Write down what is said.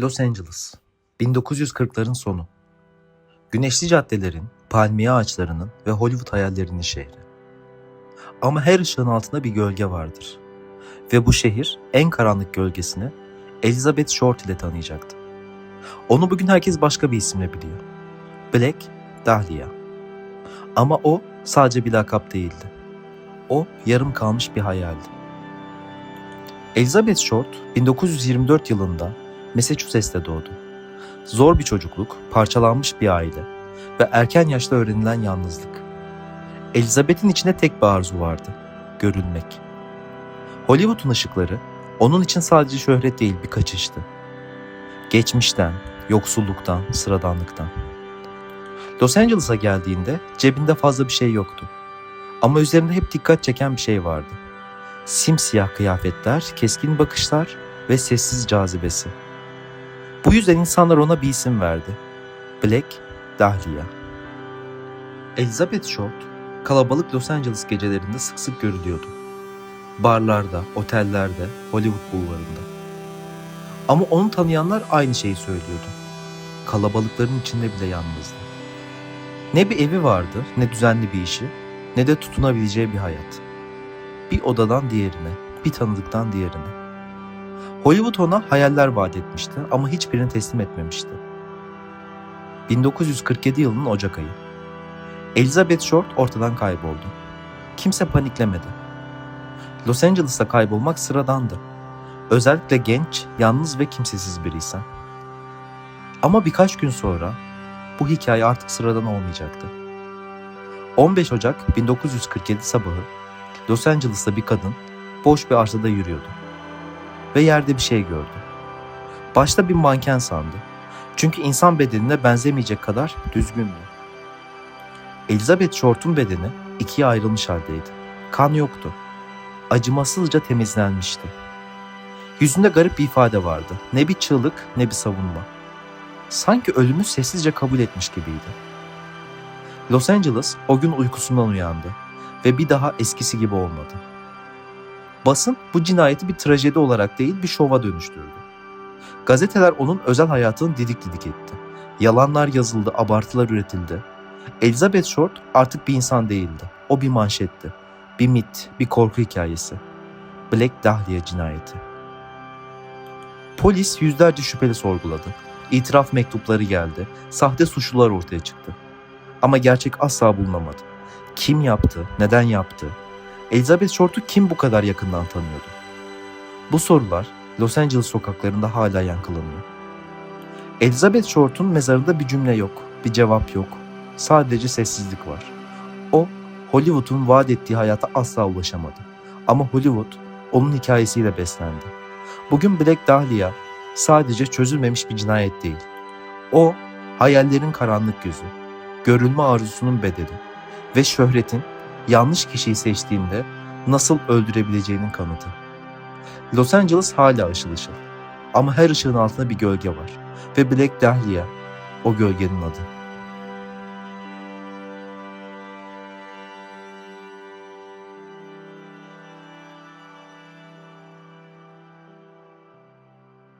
Los Angeles, 1940'ların sonu. Güneşli caddelerin, palmiye ağaçlarının ve Hollywood hayallerinin şehri. Ama her ışığın altında bir gölge vardır. Ve bu şehir en karanlık gölgesini Elizabeth Short ile tanıyacaktı. Onu bugün herkes başka bir isimle biliyor. Black Dahlia. Ama o sadece bir lakap değildi. O yarım kalmış bir hayaldi. Elizabeth Short 1924 yılında Massachusetts'te doğdu. Zor bir çocukluk, parçalanmış bir aile ve erken yaşta öğrenilen yalnızlık. Elizabeth'in içinde tek bir arzu vardı, görülmek. Hollywood'un ışıkları onun için sadece şöhret değil bir kaçıştı. Geçmişten, yoksulluktan, sıradanlıktan. Los Angeles'a geldiğinde cebinde fazla bir şey yoktu. Ama üzerinde hep dikkat çeken bir şey vardı. Simsiyah kıyafetler, keskin bakışlar ve sessiz cazibesi. Bu yüzden insanlar ona bir isim verdi. Black Dahlia. Elizabeth Short, kalabalık Los Angeles gecelerinde sık sık görülüyordu. Barlarda, otellerde, Hollywood bulvarında. Ama onu tanıyanlar aynı şeyi söylüyordu. Kalabalıkların içinde bile yalnızdı. Ne bir evi vardı, ne düzenli bir işi, ne de tutunabileceği bir hayat. Bir odadan diğerine, bir tanıdıktan diğerine. Hollywood ona hayaller vaat etmişti ama hiçbirini teslim etmemişti. 1947 yılının Ocak ayı. Elizabeth Short ortadan kayboldu. Kimse paniklemedi. Los Angeles'ta kaybolmak sıradandı. Özellikle genç, yalnız ve kimsesiz biriysen. Ama birkaç gün sonra bu hikaye artık sıradan olmayacaktı. 15 Ocak 1947 sabahı Los Angeles'ta bir kadın boş bir arsada yürüyordu ve yerde bir şey gördü. Başta bir manken sandı. Çünkü insan bedenine benzemeyecek kadar düzgündü. Elizabeth Short'un bedeni ikiye ayrılmış haldeydi. Kan yoktu. Acımasızca temizlenmişti. Yüzünde garip bir ifade vardı. Ne bir çığlık ne bir savunma. Sanki ölümü sessizce kabul etmiş gibiydi. Los Angeles o gün uykusundan uyandı ve bir daha eskisi gibi olmadı. Basın bu cinayeti bir trajedi olarak değil bir şova dönüştürdü. Gazeteler onun özel hayatını didik didik etti. Yalanlar yazıldı, abartılar üretildi. Elizabeth Short artık bir insan değildi. O bir manşetti. Bir mit, bir korku hikayesi. Black Dahlia cinayeti. Polis yüzlerce şüpheli sorguladı. İtiraf mektupları geldi. Sahte suçlular ortaya çıktı. Ama gerçek asla bulunamadı. Kim yaptı, neden yaptı, Elizabeth Short'u kim bu kadar yakından tanıyordu? Bu sorular Los Angeles sokaklarında hala yankılanıyor. Elizabeth Short'un mezarında bir cümle yok, bir cevap yok. Sadece sessizlik var. O, Hollywood'un vaat ettiği hayata asla ulaşamadı. Ama Hollywood onun hikayesiyle beslendi. Bugün Black Dahlia sadece çözülmemiş bir cinayet değil. O, hayallerin karanlık yüzü, görülme arzusunun bedeli ve şöhretin yanlış kişiyi seçtiğinde nasıl öldürebileceğinin kanıtı. Los Angeles hala ışıl ışıl. Ama her ışığın altında bir gölge var. Ve Black Dahlia o gölgenin adı.